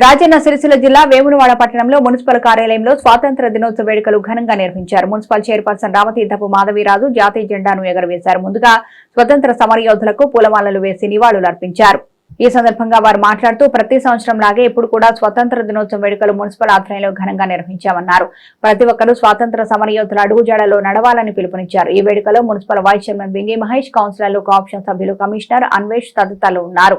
రాజన్న సిరిసిల్ల జిల్లా వేమునవాడ పట్టణంలో మున్సిపల్ కార్యాలయంలో స్వాతంత్ర దినోత్సవ వేడుకలు ఘనంగా నిర్వహించారు. మున్సిపల్ చైర్పర్సన్ రామతీర్థపు మాధవీరాజు జాతీయ జెండాను ఎగరవేశారు. ముందుగా స్వతంత్ర సమరయోధులకు పూలమాలలు వేసి నివాళులు అర్పించారు. ఈ సందర్భంగా వారు మాట్లాడుతూ ప్రతి సంవత్సరం లాగే ఇప్పుడు కూడా స్వతంత్ర దినోత్సవ వేడుకలు మున్సిపల్ ఆధ్వర్యంలో ఘనంగా నిర్వహించామన్నారు. ప్రతి ఒక్కరూ స్వాతంత్ర సమరయోధుల అడుగుజాడలో నడవాలని పిలుపునిచ్చారు. ఈ వేడుకలో municipal vice chairman Bingi Mahesh కౌన్సిలర్లు కాప్షన్ సభ్యులు కమిషనర్ అన్వేష్ తదితరులు ఉన్నారు.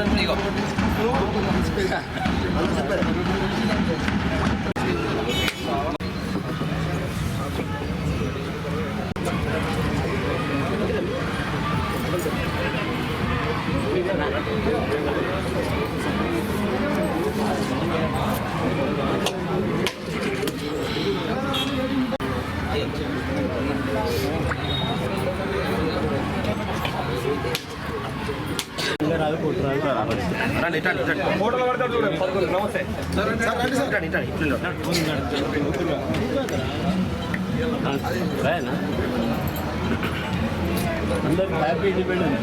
అన్నీ చెప్పారు రండి ఇటండి ఇటండి ఫోటోలు పడతారు చూడండి నమస్తే. ఇటండి ఇటండి ఇట్లా అందరికి హ్యాపీ ఇండిపెండెన్స్.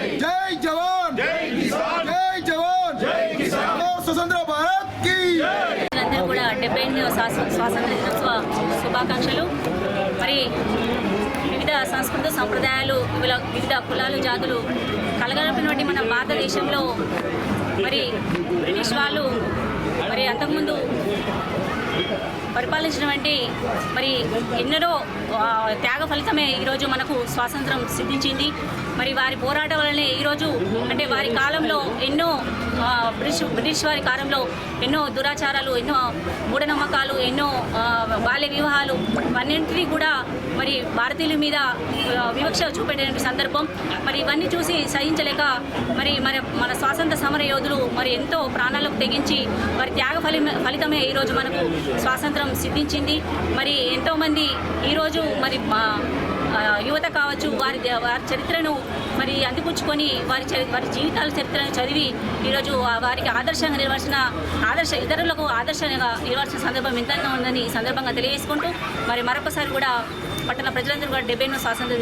జై జవాన్! జై జవాన్! స్వతంత్ర భారత్కి! కూడా డెబ్బై ఎనిమిదవ స్వాతంత్ర దినోత్సవ శుభాకాంక్షలు. మరి వివిధ సంస్కృత సంప్రదాయాలు వివిధ కులాలు జాతులు కలగనటువంటి మన భారతదేశంలో మరి బ్రిటిష్ వాళ్ళు మరి అంతకుముందు పరిపాలించినటువంటి మరి ఎన్నడో త్యాగ ఫలితమే ఈరోజు మనకు స్వాతంత్రం సిద్ధించింది. మరి వారి పోరాటం వల్లనే ఈరోజు అంటే వారి కాలంలో ఎన్నో బ్రిటిష్ బ్రిటిష్ వారి కాలంలో ఎన్నో దురాచారాలు ఎన్నో మూఢనమ్మకాలు ఎన్నో బాల్య వివాహాలు అన్నింటినీ కూడా మరి భారతీయుల మీద వివక్ష చూపెట్టిన సందర్భం. మరి ఇవన్నీ చూసి సహించలేక మరి మరి మన స్వాతంత్ర సమర యోధులు మరి ఎంతో ప్రాణాలకు తెగించి వారి త్యాగ ఫలి ఫలితమే ఈరోజు మనకు స్వాతంత్రం సిద్ధించింది. మరి ఎంతోమంది ఈరోజు మరి మా కావచ్చు వారి వారి చరిత్రను మరి అందిపుచ్చుకొని వారి చరి వారి జీవితాల చరిత్రను చదివి ఈరోజు వారికి ఆదర్శంగా నిలవాల్సిన ఆదర్శ ఇతరులకు ఆదర్శంగా నిలవాల్సిన సందర్భం ఎంతైనా ఉందని ఈ సందర్భంగా తెలియజేసుకుంటూ మరి మరొకసారి కూడా పట్టణ ప్రజలందరూ కూడా డెబ్బై స్వాతంత్ర